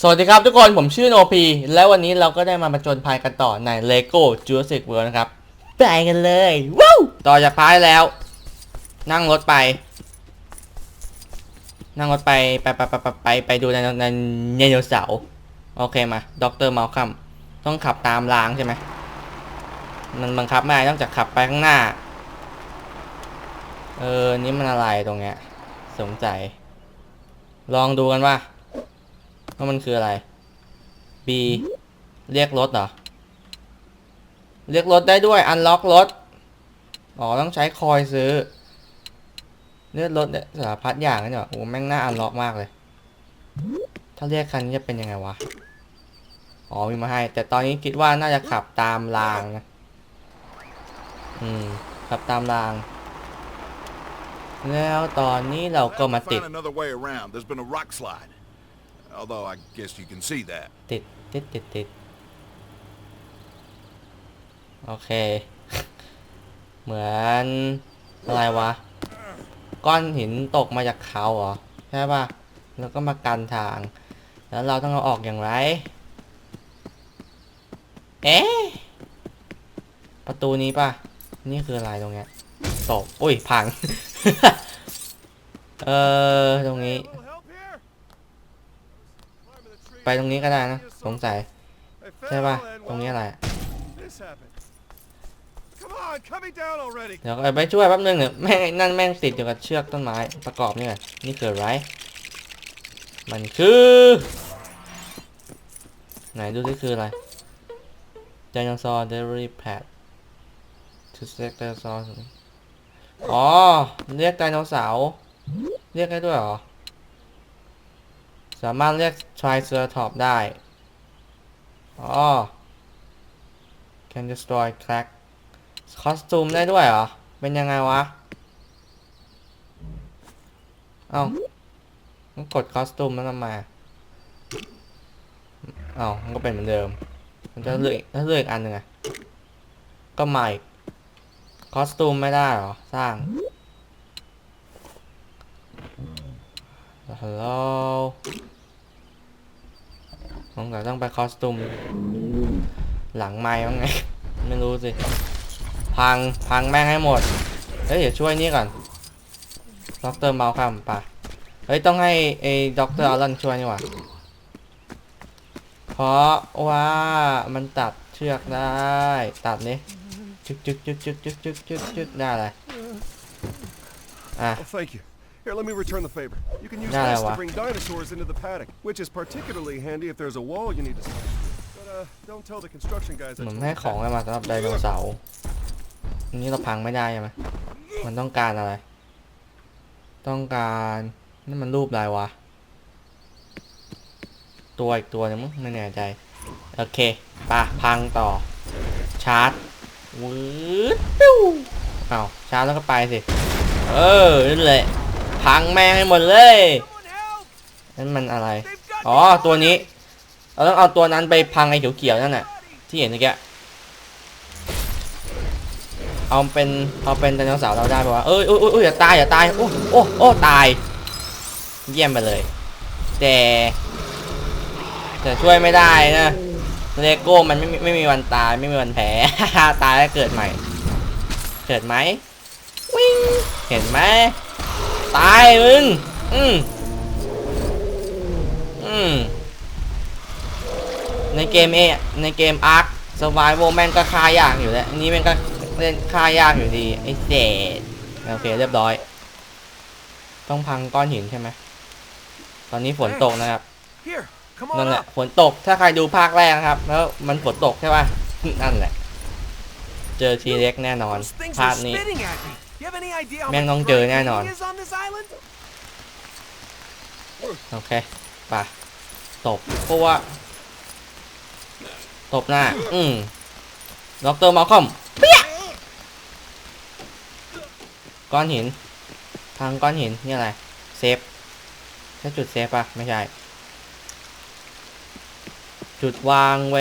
สวัสดีครับทุกคนผมชื่อโนพีและวันนี้เราก็ได้มาประจนภัยกันต่อใน LEGO Jurassic World นะครับไปกันเลยว้าวต่อจากพายแล้ว นั่งรถไป นั่งรถไปไปไปไปไปไปไปดูในในไดโนเสาร์โอเคมาด็อกเตอร์มาลคัมต้องขับตามรางใช่ไหมมันบังคับไม่ได้ต้องจากขับไปข้างหน้า เออ นี่มันอะไรตรงเนี้ยสงสัย ลองดูกันว่า ว่ามันคืออะไร B เรียกรถเหรอ เรียกรถได้ด้วย อันล็อกรถ อ๋อ ต้องใช้คอยซื้อ เลือกรถเนี่ยสารพัดอย่างนี่หรอโอ้แม่งน่าอันล็อกมากเลย ถ้าเรียกคันนี้จะเป็นยังไงวะ อ๋อ มีมาให้ แต่ตอนนี้คิดว่าน่าจะขับตามรางนะ อืม ขับตามรางแล้วตอนนี้เราก็มาติด There's been a rock slide. Although I guess you can see that. ติดติดติดติดโอเค เหมือนอะไรวะ ก้อนหินตกมาจากเขาเหรอ ใช่ป่ะ แล้วก็มากันทาง แล้วเราต้องเอาออกอย่างไร เอ๊ะ ประตูนี้ป่ะ นี่คืออะไรตรงเนี้ยตก อุ้ย พัง เออ ตรงนี้ ไปตรงนี้ก็ได้นะสงสัยใช่ป่ะตรงนี้อะไรเดี๋ยวไปช่วยแป๊บนึงเนี่ยแม่งนั่นแม่งติดอยู่กับเชือกต้นไม้ประกอบนี่ไงนี่คืออะไรมันคือ ไหนดูที่คืออะไร Dinosaur Delivery Pad to select dinosaur อ๋อเรียกไดโนเสาร์เรียกได้ด้วยเหรอ สามารถเรียก Triceratops ได้ อ๋อ can destroy crack คอสตูมได้ด้วยเหรอ เป็นยังไงวะ เอ้ากดคอสตูมแล้วทำไมเอ้ามันก็เป็นเหมือนเดิม มันจะเลือกถ้าเลือกอีกอันหนึ่งอะก็ใหม่คอสตูมไม่ได้เหรอ สร้างฮัลโหล สงสัต้องไปคอสตูมหลังไม้บ้างไง ไม่รู้สิ พังพังแม่งให้หมด เฮ้ยเดี๋ยวช่วยนี่ก่อนด็อกเตอร์เมาคัมปะเฮ้ย ต้องให้ไอ้ด็อกเตอร์อลันช่วยนี่ว่าเพราะว่ามันตัดเชือกได้ ตัดนี้จุ๊กจุดกจุดกจุดกจุ๊กจุ๊กจุ๊กได้เลยอะ Here, let me return the favor. You can use Yeah, this well. to bring dinosaurs into the paddock, which is particularly handy if there's a wall you need to smash through. But uh, don't tell the construction guys เห I มือน told ให้ you. ของอะไรมาสำหรับไดโนเสาร์อันนี้เราพังไม่ได้ใช่ไหมมันต้องการอะไร ต้องการนี่มันรูปอะไรวะ ตัวอีกตัวนึงมั้งไม่แน่ใจ โอเคปะพังต่อ ชาร์จวืดปิ้วเอาวชาร์จแล้วก็ไปสิ เออนั่นแหละ พังแม่งให้หมดเลยนั่นมันอะไร อ๋อ ตัวนี้ เราต้องเอาตัวนั้นไปพังไอ้เขียวๆนั่นน่ะ ที่เห็นเมื่อกี้ เอาเป็น เอาเป็นไดโนเสาร์เราได้ปะวะเอ้ยโอ้ยอ้ยอย่าตายอย่าตาย โอ้โอ้โอ้ตาย เยี่ยมไปเลย แต่แต่ช่วยไม่ได้นะเลโก้มันไม่ไม่มีวันตายไม่มีวันแพ้ตายแล้วเกิดใหม่ เกิดไหมวิ่งเห็นไหม ตายมึง อืมอืมในเกมเอในเกมอาร์คสวายโวแมนก็ฆ่ายากอยู่แล้ว อันนี้แมันก็เล่นฆ่ายากอยู่ดี ไอ้เศษโอเคเรียบร้อย ต้องพังก้อนหินใช่ไหม ตอนนี้ฝนตกนะครับ Here, come นั่ on นแหละ up. ฝนตกถ้าใครดูภาคแรกนะครับ แล้วมันฝนตกใช่ป่ะ นั่นแหละ เจอทีเล็กแน่นอน Those things ภาค are นี้ spitting at me. You have any idea how แม่ง much ต้องเจอแน่นอน crime is on this island? โอเคไป่ะตบเพราะว่าตบหน้า อืมด็อกเตอร์มาคอมเปี้ยก้อนหิน ทางก้อนหิน นี่อะไร เซฟใช่จุดเซฟปะไม่ใช่ จุดวางเว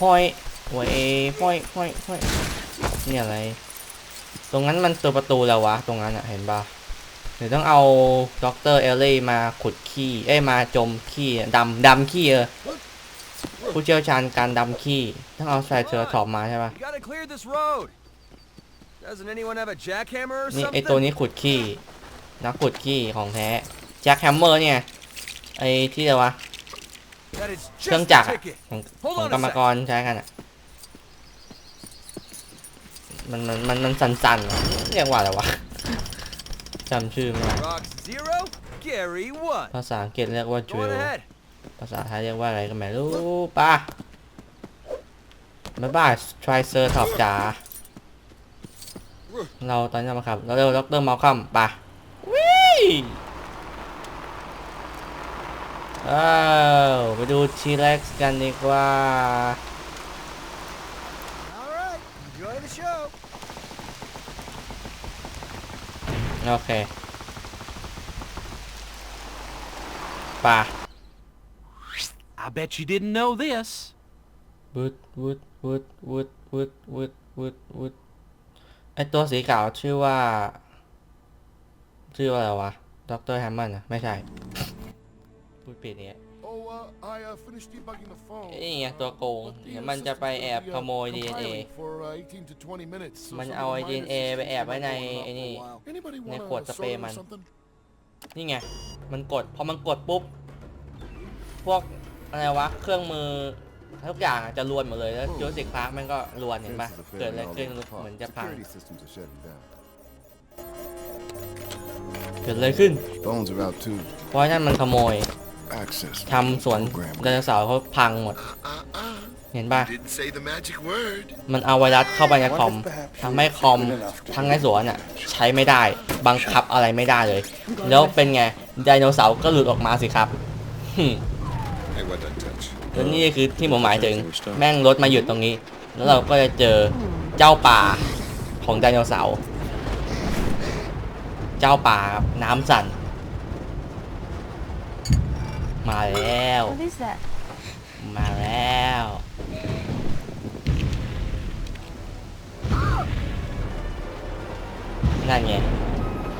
พอยเวพอยพอยพอย นี่อะไร ตรงนั้นมันตัวประตูแล้ววะ ตรงนั้นอะเห็นปะในเดี๋ยวต้องเอาด็อกเตอร์เอลลี่มาขุดขี้ เอ้ยมาจมขี้ดำดำขี้เออผู้เชี่ยวชาญการดำขี้ ต้องเอาใส่เสือถอบมาใช่ปะ You gotta clear this road. Doesn't anyone have a jackhammer or นี่ไอ something? ตัวนี้ขุดขี้นักขุดขี้ของแท้แจ็คแฮมเมอร์เนี่ยไอที่เรียกว่า That is เครื่อง just จั a กรอะ ticket. ของ Hold ของ on a กรรม sec. กรใช้กันอะ มันมันมันมันสั่นๆอะเรียกว่าอะไรวะจำชื่อไม่ได้ Rock zero, Gary one. ภาษาอังกฤษเรียกว่า Go จู on ahead. ภาษาไทยเรียกว่าอะไรก็ไม่รู้ป่ะบ๊ายบายทริเซอร์ท็อปจ๋า เราตอนนี้เรามาครับ เราเร็วด็อกเตอร์มาคัมป่ะวิ่งอ้าวไปดูทีเล็กซ์กันดีกว่า โอเคป่ะ I bet you didn't know this. วุดวุดวุดวุดวุดวุดวุดวุดไอตัวสีขาวชื่อว่า ชื่อว่าอะไรวะด็อกเตอร์แฮมมันอะไม่ใช่พูดผิดเนี่ย Oh, uh, I uh, finished debugging the phone. นี่ไงตัวโกง But the เดี๋ยวมันจะไปแอบขโมย system DNA compiling for uh, 18 to 20 minutes. So มัน some เอา of ไอ the ดี minor เอไป systems แอบไว้ใน might go ไอ้ on นี่ for a while. Anybody ใน want ขวด a สเปรย์ soda มั or น something? นี่ไง มันกด พอมันกดปุ๊บ พวกอะไรวะ เครื่องมือทุกอย่างอะจะรวนหมดเลย แล้วจูสิกพาร์คมันก็รวนเห็นปะ Thanks for the เกิดอะไร favor ขึ้น and all the เหมือน parts. จะพัง Security systems are shutting down. เกิดอะไรขึ้น Phones are out too. เพราะนั่นมันขโมย Access. ทำสวน program. ไดโนเสาร์เขาพังหมด Uh-uh. เห็นปะ Didn't say the magic word. มันเอาไวรัสเข้าไปในคอมทำให้คอมทั้งในสวนอะใช้ไม่ได้ บังคับอะไรไม่ได้เลย แล้วเป็นไงไดโนเสาร์ก็หลุดออกมาสิครับหึ Hey, what that touch? แล้วนี่คือที่ผมหมายถึงแม่งรถมาหยุดตรงนี้ แล้วเราก็จะเจอเจ้าป่าของไดโนเสาร์ เจ้าป่าครับน้ำสั่น มาแล้ว What is that? มาแล้ว นั่นไง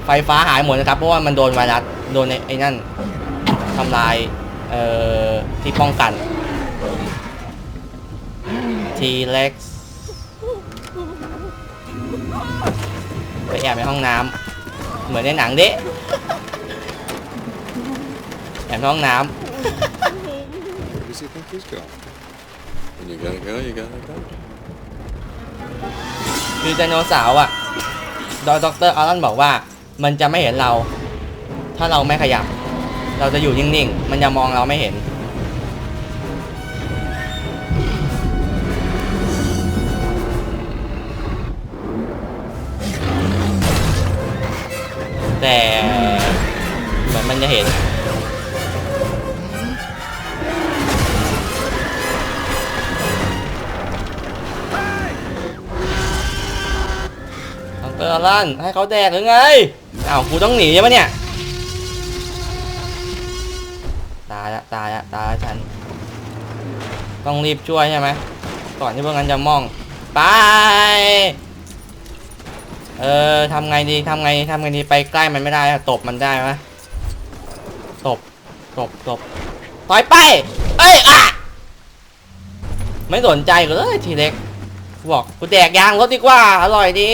ไฟฟ้าหายหมดนะครับ เพราะว่ามันโดนไวรัส โดนไอ้ไอ้นั่นทำลาย เอ่อ ที่ป้องกัน ทีเล็กไปแอบในห้องน้ำ เหมือนในหนังเดะแอบในห้องน้ำ Where does he think he's going? When you gotta go, you gotta go. คือไดโนเสาร์อะดอยด็อกเตอร์อารันบอกว่า มันจะไม่เห็นเรา ถ้าเราไม่ขยับ เราจะอยู่นิ่งๆ มันจะมองเราไม่เห็น แต่เหมือนมันจะเห็น อกเออรันให้เขาแดกหรือไงอ้าวกูต้องหนีใช่ปะเนี่ยตายละตายละตายละฉัน ต้องรีบช่วยใช่ไหมก่อนที่พวกนั้นจะมองไปเออทำไงดีทำไงทำไงดีไปใกล้มันไม่ได้อะตบมันได้ไหมตบตบตบต่อยไปเอ้ยอะไม่สนใจกูเลยทีเล็กบอกกูแดกยางรถดีกว่าอร่อยดี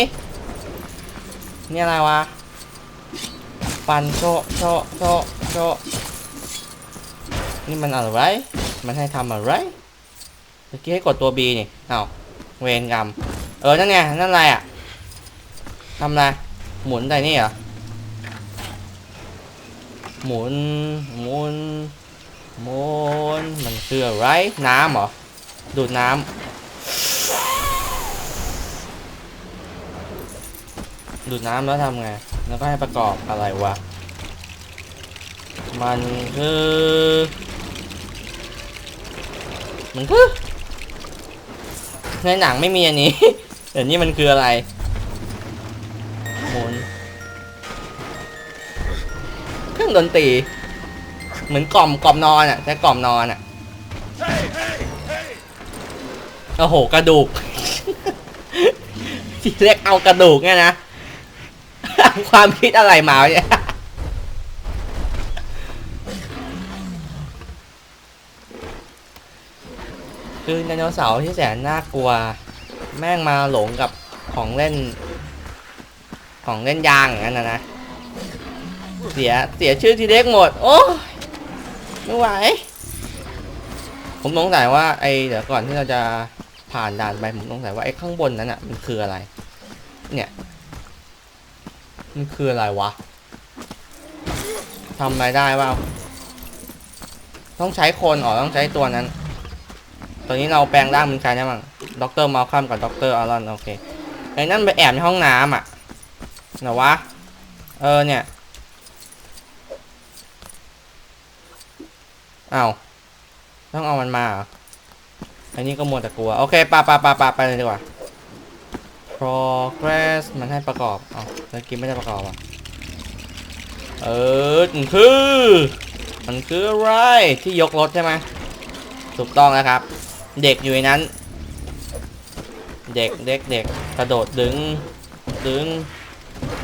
นี่อะไรวะฟันโชโชโชโชนี่มันอะไร มันให้ทำอะไรเมื่อกี้ให้กดตัว B นี่เอ้าเวรกรรมเออ นั่นไง นั่นอะไรอะทำอะไร หมุนได้นี่เหรอ หมุน หมุน หมุน มันคืออะไร น้ำเหรอ ดูดน้ำ ดูดน้ำแล้วทำไง แล้วก็ให้ประกอบอะไรวะ มันคือ มันคือ ในหนังไม่มีอันนี้แต่นี่มันคืออะไรหมุนเครื่องดนตรี เหมือนกล่อมกล่อมนอนอะใช้กล่อมนอนอะโอ้โห กระดูก ที่เรียกเอากระดูกเนี่ยนะางความคิดอะไรมาเนี่ยคือไดโนเสาร์ที่แสนน่ากลัว แม่งมาหลงกับของเล่น ของเล่นยางอย่างนั้นนะเสียเสียชื่อทีเด็กหมด โอ้ยไม่ไหวผมสงสัยว่าไอเดี๋ยวก่อนที่เราจะผ่านด่านไปผมสงสัยว่าไอ้ข้างบนนั้นอะมันคืออะไร เนี่ย มันคืออะไรวะทำอะไรได้บ้างต้องใช้คนอ๋อต้องใช้ตัวนั้น ตัวนี้เราแปลงร่างเป็นใครได้บ้างด็อกเตอร์มาคัมกับด็อกเตอร์อารอนโอเคไอ้นั่นไปแอบในห้องน้ำอะไหนวะ เออเนี่ยเอ้าต้องเอามันมาออันนี้ก็มัวแต่กลัว โอเคปะปะปะปะไปเลยดีกว่า progress มันให้ประกอบอ๋อแล้วกินไม่ได้ประกอบอะ เออ มันคือ มันคืออะไรที่ยกรถใช่ไหมถูกต้องแล้วครับ เด็กอยู่ในนั้น เด็กเด็กเด็กกระโดดดึง ดึง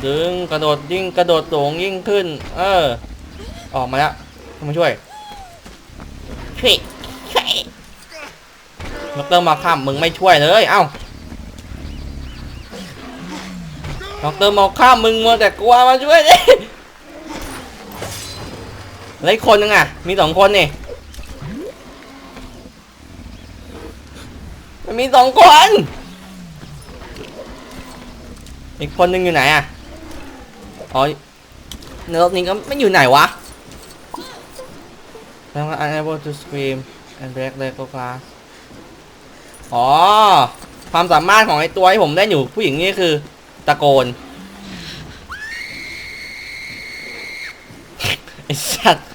ดึง กระโดดยิ่งกระโดดสูงยิ่งขึ้น เออ ออกมาแล้วเข้ามาช่วยช่วยช่วยดอกเตอร์มาข้ามมึงไม่ช่วยเลย เอ้า ดอกเตอร์มาข้ามมึงมัวแต่กลัวมาช่วยดิแล้วอีกคนนึงอะ มีสองคนนี่มันมีสองคน อีกคนนึงอยู่ไหนอะ อ๋อในรถนี้ก็ไม่อยู่ไหนวะแล้วก็ unable to scream and break Lego glass อ๋อ ความสามารถของไอตัวที่ผมได้อยู่ผู้หญิงนี่คือ ตะโกนไอสัตว์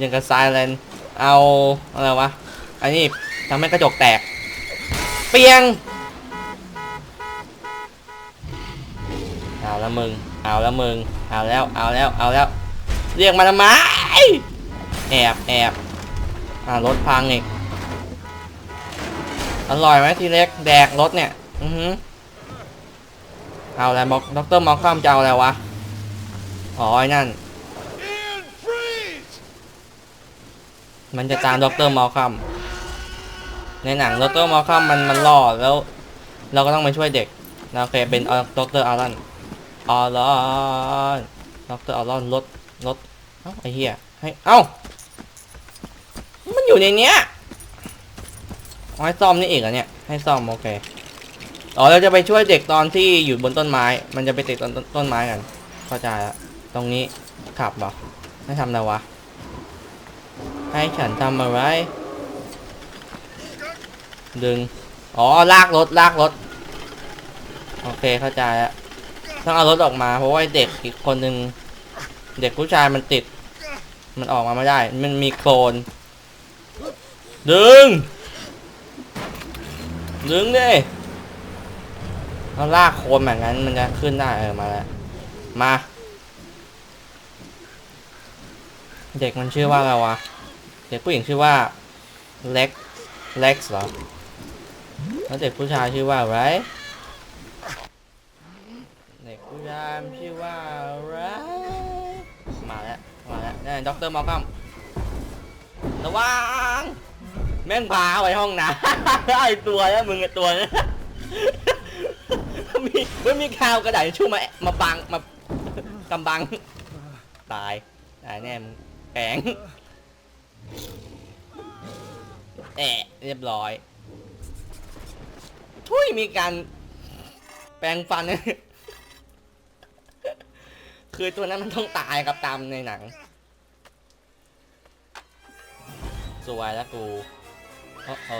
ยังกับไซเลนเอาอะไรวะ อันนี้ทำให้กระจกแตก เปียง เอาแล้วมึง เอาแล้วมึง เอาแล้ว เอาแล้ว เอาแล้ว เรียกมาทำไม แอบแอบอ่ารถพังอีก อร่อยไหมทีเล็ก แดกรถเนี่ย อือหือ เอาอะไรบอกด็อกเตอร์มอคคัมจะเอาอะไรวะ อ๋อไอ้นั่น มันจะตามด็อกเตอร์มอคคัมในหนังด็อกเตอร์มอคคัมมันมันล่อแล้ว เราก็ต้องไปช่วยเด็กเราโอเคเป็นด็อกเตอร์อารอนอารอนด็อกเตอร์อารอนรถรถเอ้าไอ้เหี้ยให้เอ้ามันอยู่ในเนี้ยให้ซ่อมนี่อีกเหรอะเนี่ยให้ซ่อมโอเค อ๋อเราจะไปช่วยเด็กตอนที่อยู่บนต้นไม้ มันจะไปติดต้นต้นไม้กัน เข้าใจแล้วตรงนี้ขับเหรอให้ทำอะไรวะ ให้ฉันทำอะไร ดึง อ๋อ ลากรถ ลากรถ โอเค เข้าใจแล้วต้องเอารถออกมา เพราะว่าเด็กอีกคนหนึ่งเด็กผู้ชายมันติด มันออกมาไม่ได้ มันมีโคลน ดึง ดึงดิเราลากโคลนแบบนั้นมันจะขึ้นได้เออมาแล้วมา เด็กมันชื่อว่าอะไรวะ เด็กผู้หญิงชื่อว่าเล็กเล็กเหรอแล้วเด็กผู้ชายชื่อว่าอะไรเด็กผู้ชายชื่อว่าอะไรมาแล้วมาแล้วนี่ด็อกเตอร์มอลคัมระวังแม่งพาไปห้องน้ำไอตัวแล้วมึงไอตัวนะ มีมันมีข่าวกระดาษทิชชู่มามาบังมากำบัง ตายตายแน่มึงแข็งแอะเรียบร้อยทุยมีการแปรงฟัน คือตัวนั้นมันต้องตายครับตามในหนัง สวยแล้วกู โอ้โห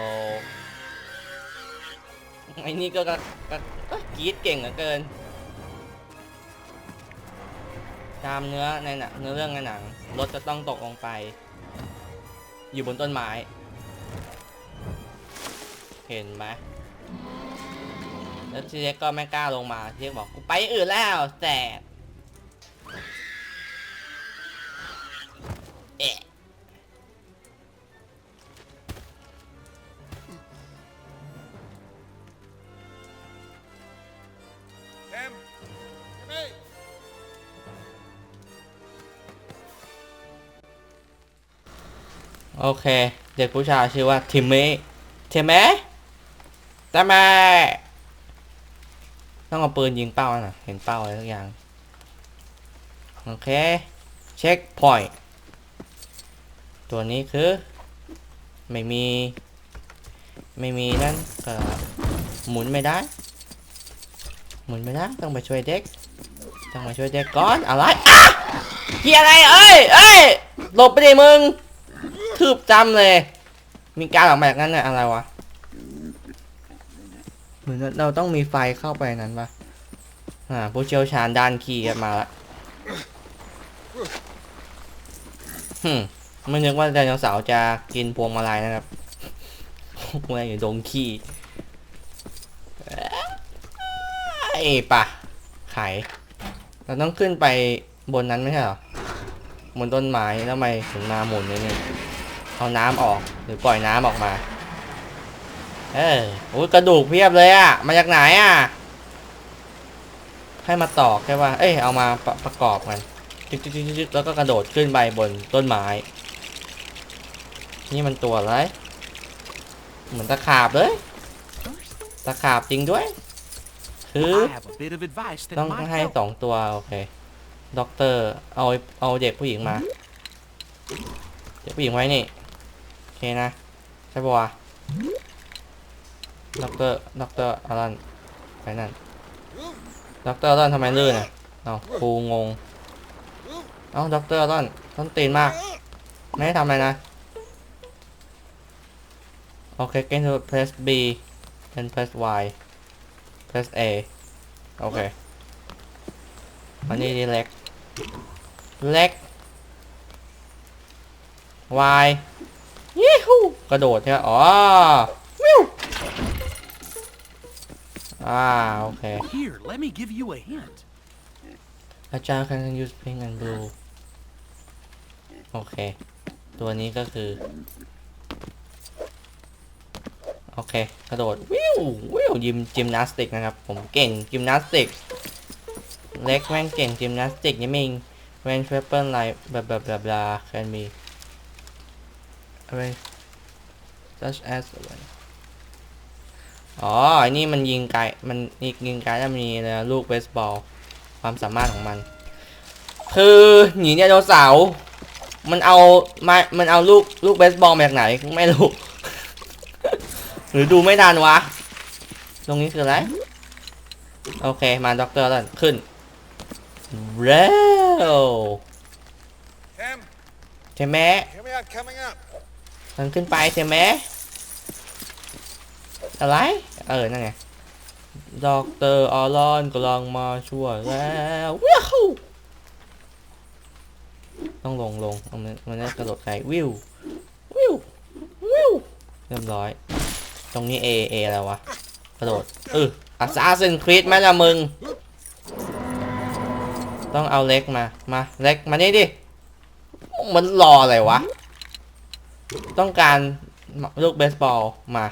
ไอ้นี่ก็ก็ก็ก็กรีดเก่งเหลือเกิน ตามเนื้อในหนังเนื้อเรื่องในหนังรถจะต้องตกลงไป อยู่บนต้นไม้ เห็นไหมแล้วทีเล็กก็ไม่กล้าลงมาทีเล็กบอกกูไปอื่นแล้วแสบเอะ โอเค เด็กผู้ชายชื่อว่าทิมมี่ใช่ไหมแต่แม่ต้องเอาปืนยิงเป้าน่ะ เห็นเป้าอะไรสักอย่าง โอเค เช็คพอยต์ตัวนี้คือ ไม่มี ไม่มีนั่นก็หมุนไม่ได้ หมุนไม่ได้ ต้องไปช่วยเด็ก ต้องมาช่วยเด็กก่อน อะไรอะเฮียอะไร เอ้ยเอ้ยหลบไปดิมึง ทืบจำเลย มีการออกมาจากนั้นเนี่ยอะไรวะ เหมือนเราต้องมีไฟเข้าไปนั้นปะอ่าผู้เชี่ยวชาญด้านขี่กันมาละฮึมไม่นึกว่าไดโนเสาร์จะกินพวงมาลัยนะครับพวงมาลัยอยู่ดงขี้ไอ้ปะไขเราต้องขึ้นไปบนนั้นไม่ใช่หรอ บนต้นไม้แล้วทำไมถึงมาหมุนเนี่ย เอาน้ำออกหรือปล่อยน้ำออกมา เออโอ้ยกระดูกเพียบเลยอะมาจากไหนอะให้มาตอกใช่ป่ะเอ้ยเอามาประประกอบกันจึ๊กจึ๊กจึ๊กจึ๊กแล้วก็กระโดดขึ้นไปบนต้นไม้ นี่มันตัวอะไร เหมือนตะขาบเลย ตะขาบจริงด้วย คือ I have a bit of advice that ต้อง might ให้ help. สองตัวโอเค ด็อกเตอร์เอาเอาเด็กผู้หญิงมา เด็กผู้หญิงไว้นี่โอ เคนะใช่ปะวะด็อกเตอร์ด็อกเตอร์อารันไปนั่นด็อกเตอร์อารันทำไมลื่นอะเอาปูงงเอาด็อกเตอร์อารันต้นตีนมาก ไม่ให้ทำอะไรนะ โอเค get to press B then press Y press A โอเคอันนี้ดีเล็กเล็ก Y กระโดดใช่ไหมอ๋อวิวอ่าโอเค Here, let me give you a hint. อาจารย์ can use pink and blue โอเค ตัวนี้ก็คือ โอเค กระโดด วิววิวยิมจิมนาสติกนะครับ ผมเก่งจิมนาสติก เล็กแม่งเก่งจิมนาสติกนี่มิง range weapon like บลาบลาบลาบลา can be arrange such as อ๋อไอ้นี่มันยิงไกล มันยิงไกลแล้วมีอะไรนะลูกเบสบอล ความสามารถของมัน คือหนีไดโนเสาร์มันเอามามันเอาลูกลูกเบสบอลมาจากไหนไม่รู้ หรือดูไม่ทันวะ ตรงนี้คืออะไร โอเคมาด็อกเตอร์แล้วขึ้น เร็ว Cam, ใช่ไหม มันขึ้นไปใช่ไหมอะไร เออ นั่นไงดอกเตอร์ออรอนกำลังมาช่วยแล้วว้าวต้องลงลงเอามันมันจะกระโดดไกลวิววิววิวเรียบร้อย ตรงนี้ A A แล้ววะ กระโดดเอออาซาซินครีดไหมล่ะมึง ต้องเอาเล็กมา มา เล็กมานี่ดิ มันรออะไรวะ ต้องการลูกเบสบอลมา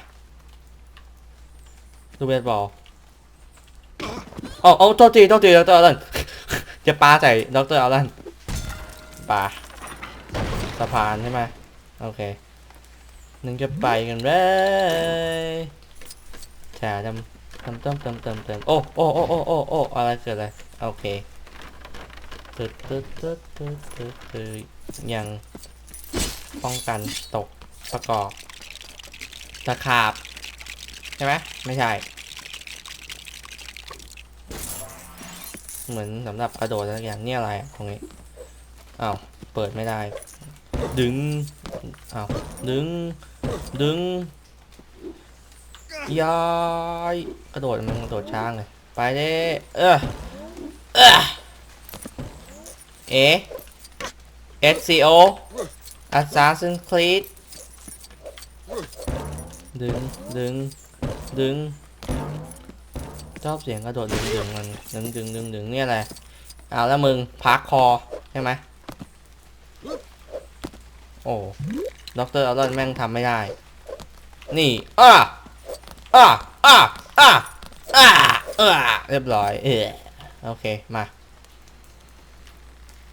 ลูกเบสบอลโอ๋อเอาโทษทีโทษทีดรอลันจะปาใส่ดรอลันปาสะพานใช่ไหมโอเคนึงจะไปกันเลยแฉาทำทำเติมเติมเติมเติมโอ้โอ้โอ้โอ้โอ้โอ้อะไรเกิดอะไรโอเคตึ๊ดตึ๊ดตึ๊ดตึ๊ดตึ๊ดตึ๊ดยังป้องกันตก ประกอบตะขาบ ใช่ไหมไม่ใช่ เหมือนสำหรับกระโดดอะไรอย่างนี่อะไรอะตรงนี้อ้าวเปิดไม่ได้ ดึงอ้าวดึง ดึงย้ายกระโดดมันกระโดดช้างเลยไปเด้เออเออเอ SCO Assassin's Creed ดึง ดึง ดึง ชอบเสียงกระโดดดึงดึงมัน ดึงดึงดึงดึงเนี่ยอะไรเอาแล้วมึงพักคอ ใช่ไหม โอ้ด็อกเตอร์ออรอนแม่งทำไม่ได้ นี่อะอะอะอะอะเออเรียบร้อย เออโอเค มา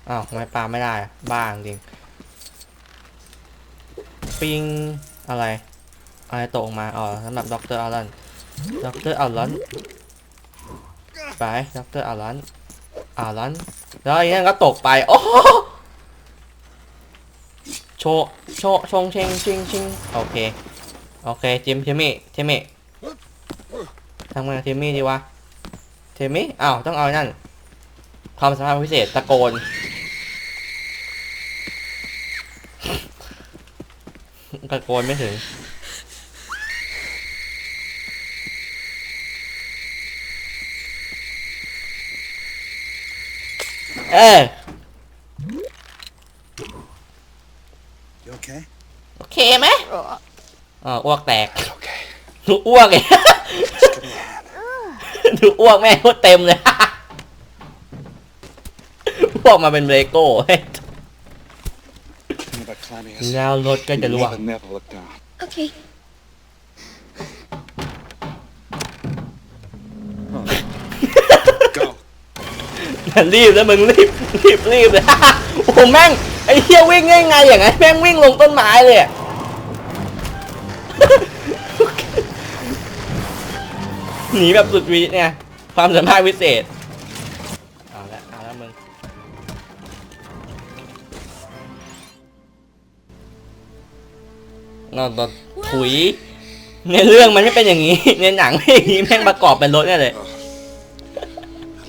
อ้าวทำไมปาไม่ได้ บ้าจริง ปิง อะไร ไรตกมาอ๋อสำหรับด็อกเตอร์อารันด็อกเตอร์อารันไปด็อกเตอร์อารันอารันแล้วไอ้นั่นก็ตกไปโอ้โหโชว์โชว์ชงเชงชิงชิงโอเคโอเคจิมเทมี่เทมี่ทำงานเทมี่ดีวะเทมี่อ้าวต้องเอาไอ้นั่นความสามารถพิเศษตะโกนตะโกนไม่ถึง เอ้ย You okay? โอเคไหมอ๋ออ้วกแตกหนูอ้วกไงหนูอ้วกแม่งโคตรเต็มเลย อ้วกมาเป็นเลโก้ Think about climbing us. แล้วรถก็จะ You ร่วง never, never look down. Okay. รีบแล้วมึงรีบรีบรีบเลยโอ้แม่งไอ้เหี้ยวิ่งง่ายไงอย่างไงแม่งวิ่งลงต้นไม้เลยหนีแบบสุดวิเนี่ยความสามารถพิเศษเอาละเอาละมึงเราเราถุยในเรื่องมันไม่เป็นอย่างนี้ในหนังไม่อย่างนี้แม่งประกอบเป็นรถเนี่ยเลย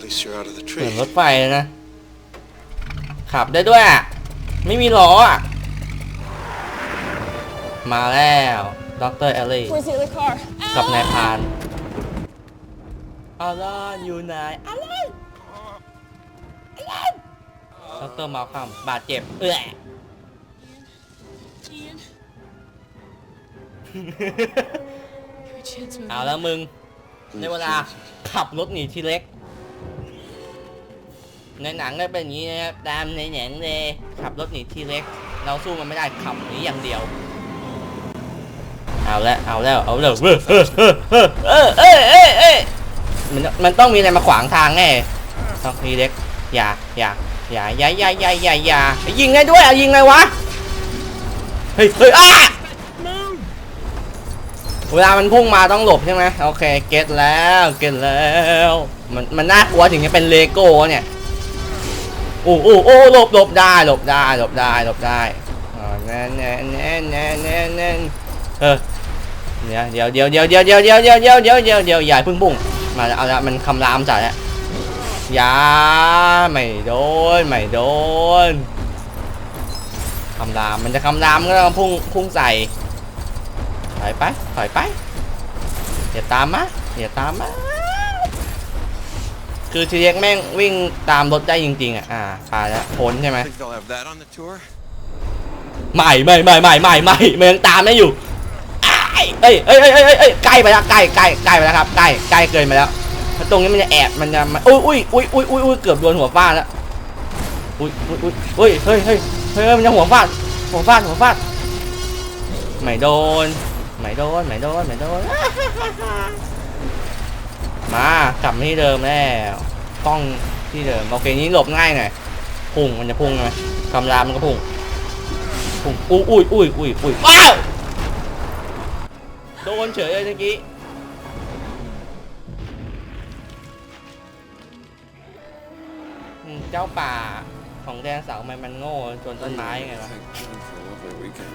least you're out of the เหมือน tree. รถไฟเลยนะ ขับได้ด้วยอะไม่มีล้ออะมาแล้วด็อกเตอร์เอลลี่ Where's the other car? กับนายพรานอาลอนอยู่ไหนอาลอนอาลอนด็อกเตอร์มาคัมบาดเจ็บ เอื้อ Ian. เอาแล้วมึงในเวลาขับรถหนีทีเล็ก ในหนังก็เป็นอย่างนี้นะครับตามในหนังเลยขับรถหนีทีเล็ก เราสู้มันไม่ได้ขับหนีอย่างเดียว เอาแล้วเอาแล้วเอาแล้วเออเออเออเออเออเออมันมันต้องมีอะไรมาขวางทางแน่ต้องทีเล็กอย่าอย่าอย่าอย่าอย่าอย่าอย่าอย่ายิงได้ด้วยอะยิงไงวะเฮ้ยเฮ้ยอ้าเวลามันพุ่งมาต้องหลบใช่ไหมโอเคเก็ตแล้วเก็ตแล้ว มันมันน่ากลัวถึงจะเป็นเลโก้เนี่ย โอ้โอ้โอ้หลบหลบได้หลบได้หลบได้หลบได้แน่แน่แน่แน่แน่แน่เออเดี๋ยวเดี๋ยวเดี๋ยวเดี๋ยวเดี๋ยวเดี๋ยวเดี๋ยวเดี๋ยวเดี๋ยวเดี๋ยวเดี๋ยวเดี๋ยวอย่าพิ่งพุ่งมาเอาละมันคำรามจัดแล้วอย่าไม่โดนไม่โดนคำรามมันจะคำรามก็ต้องพุ่งพุ่งใส่ถอยไปถอยไปอย่าตามมาอย่าตามมา คือทีเล็กแม่งวิ่งตามรถได้จริงๆอะอ่าพาแล้วพ้นใช่ไหม Think they'll have that on the tour? ไม่ไม่ไม่ไม่ไม่ไม่มันยังตามได้อยู่อ้ายเอ้ยเอ้ยเอ้ยเอ้ยเอ้ยเอ้ยใกล้ไปแล้วใกล้ใกล้ใกล้ไปแล้วครับใกล้ใกล้เกินไปแล้วถ้าตรงนี้มันจะแอบมันจะมาอุ้ยอุ้ยอุ้ยอุ้ยอุ้ยอุ้ยเกือบโดนหัวฟาดแล้วอุ้ยอุ้ยอุ้ยอุ้ยเฮ้ยเฮ้ยเฮ้ยมันจะหัวฟาดหัวฟาดหัวฟาดไม่โดนไม่โดนไม่โดนไม่โดน มากลับมาที่เดิมแล้วกล้องที่เดิมโอเคนี้หลบง่ายหน่อยพุ่งมันจะพุ่งไหมคำรามมันก็พุ่งพุ่งอุ้ยอุ้ยอุ้ยอุ้ยอุ้ยว้าวโดนเฉยเลยเมื่อกี้อืมเจ้าป่าของแดนเสาร์มันมันโง่ชนต้นไม้ยังไงวะ Thank God for a lovely weekend.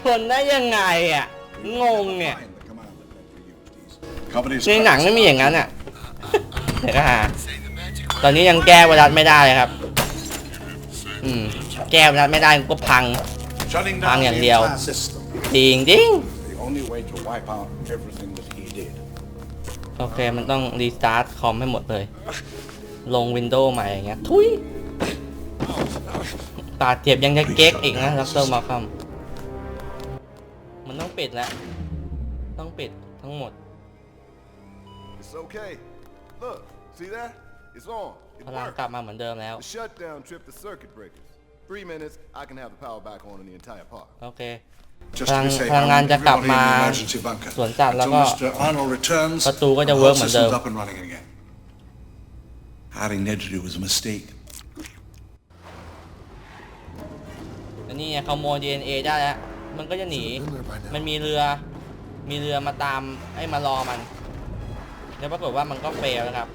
ชนได้ยังไงอะงงเนี่ย ในหนังไม่มีอย่างนั้นอะเดี๋ยวก็หาตอนนี้ยังแก้ไวรัสไม่ได้เลยครับ อืม แก้ไวรัสไม่ได้ก็พัง Shutting Bang down yang the liao. entire system. จริงจริง The only way to wipe out everything that he did. โอเค มันต้องรีสตาร์ทคอมให้หมดเลย ลงวินโดว์ใหม่อย่างเงี้ย ทุยบาดเจ็บยังจะเก๊กอีกนะดรมาคัมมันต้องปิดแล้ว ต้องปิดทั้งหมด It's okay. Look, see that? It's on. It พลัง worked. กลับมาเหมือนเดิมแล้ว The shutdown tripped the circuit breakers. Three minutes, I can have the power back on in the entire park. โอเค Just to be Plang- safe, I Plangan want จะกลับ everybody in the มา emergency bunker. สวนสัตว์แล้ว Until ก็ Mr. Arnold returns, ประตูก็จะ the เวิร์ก whole เหมือนเดิม system's up and running again. Hiring Nedry was a mistake. อันนี้ไงขโมย DNA ได้แล้ว มันก็จะหนี Been there by now. มันมีเรือ มีเรือมาตามไอ้มารอมัน แล้วปรากฏว่ามันก็เฟลนะครับ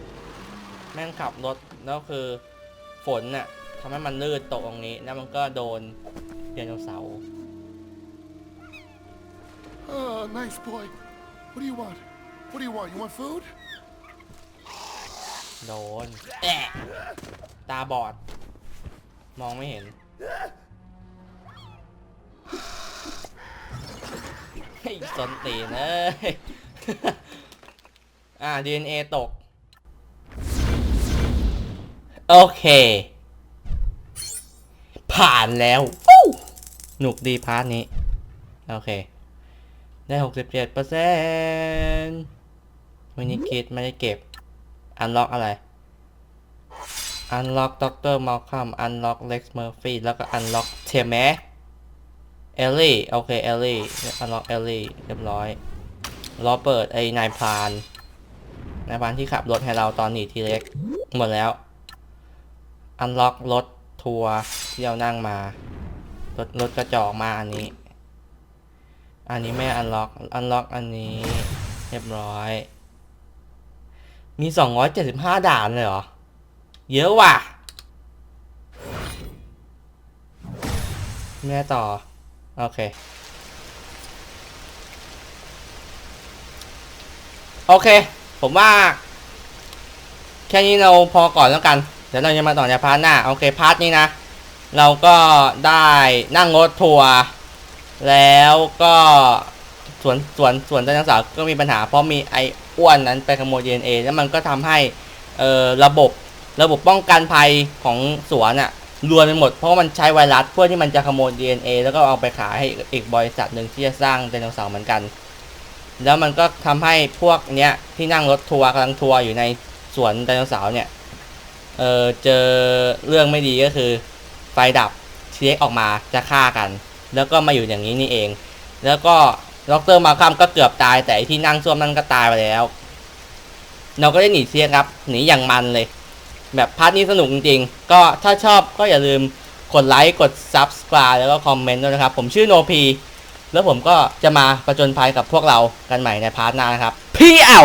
แม่งขับรถแล้วคือฝนน่ะทำให้มันลื่นตกตรงนี้ แล้วมันก็โดนไดโนเสาร์ Oh, nice boy. What do you want? What do you want? You want food? โดนแอะตาบอด มองไม่เห็น ไอ้สนตีนเอ้ย อ่า DNA ตก โอเค ผ่านแล้วหนุกดีพาร์ทนี้ โอเค ได้หกสิบเจ็ดเปอร์เซ็นต์มินิคิดไม่ได้เก็บ อันล็อกอะไร อันล็อกด็อกเตอร์มาลคัมอันล็อกเล็กซ์เมอร์ฟี่แล้วก็อันล็อกเทมแมเอลลี่ โอเค เอลลี่ อันล็อกเอลลี่ เรียบร้อย รอเปิดไอ้นายพราน นายพรานที่ขับรถให้เราตอนหนีทีเล็กหมดแล้วอันล็อกรถทัวร์ที่เรานั่งมารถรถกระจอกมาอันนี้ อันนี้ไม่อันล็อกอันล็อกอันนี้ เรียบร้อย มีสองร้อยเจ็ดสิบห้าด่านเลยเหรอ เยอะว่ะแม่ต่อ โอเค โอเค ผมว่า แค่นี้เราพอก่อนแล้วกัน เดี๋ยวเราจะมาต่อในพาร์ทหน้า โอเคพาร์ทนี้นะ เราก็ได้นั่งรถทัวร์แล้วก็สวนสวนสวนไดโนเสาร์ก็มีปัญหาเพราะมีไอ้อ้วนนั้นไปขโมย DNA แล้วมันก็ทำให้เอ่อระบบระบบป้องกันภัยของสวนอะรวนไปหมดเพราะมันใช้ไวรัสเพื่อที่มันจะขโมย DNA แล้วก็เอาไปขายให้อีกบริษัทหนึ่งที่จะสร้างไดโนเสาร์เหมือนกัน แล้วมันก็ทำให้พวกเนี้ยที่นั่งรถทัวร์กำลังทัวร์อยู่ในสวนไดโนเสาร์เนี่ยเออเจอเรื่องไม่ดีก็คือ ไฟดับเช็คออกมาจะฆ่ากัน แล้วก็มาอยู่อย่างนี้นี่เอง แล้วก็ดรมาคัมก็เกือบตายแต่ที่นั่งซ่วมนั่นก็ตายไปแล้ว เราก็ได้หนีเสียครับหนีอย่างมันเลย แบบพาร์ทนี้สนุกจริงๆ ก็ถ้าชอบก็อย่าลืมกดไลค์กด Subscribe แล้วก็คอมเมนต์ด้วยนะครับ ผมชื่อโนพี แล้วผมก็จะมาประจนภัยกับพวกเรากันใหม่ในพาร์ทหน้านะครับพี่เอา